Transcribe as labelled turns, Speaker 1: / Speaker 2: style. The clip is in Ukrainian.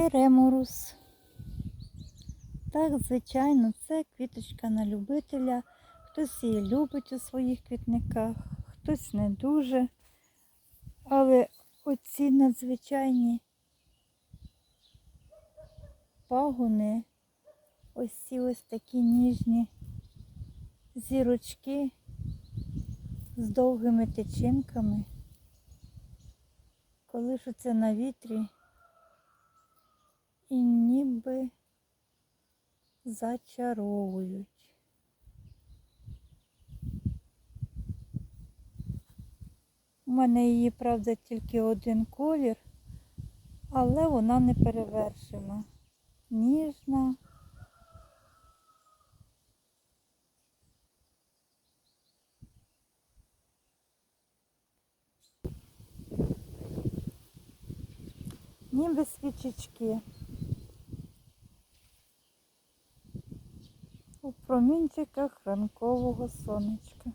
Speaker 1: Еремурус. Так, звичайно, це квіточка на любителя. Хтось її любить у своїх квітниках, хтось не дуже. Але оці надзвичайні пагони, ось ці ось такі ніжні зірочки з довгими тичинками. Коли ж це на вітрі і ніби зачаровують. У мене її, правда, тільки один колір, але вона не перевершена. Ніжна. Ніби свічечки. У промінчиках ранкового сонечка.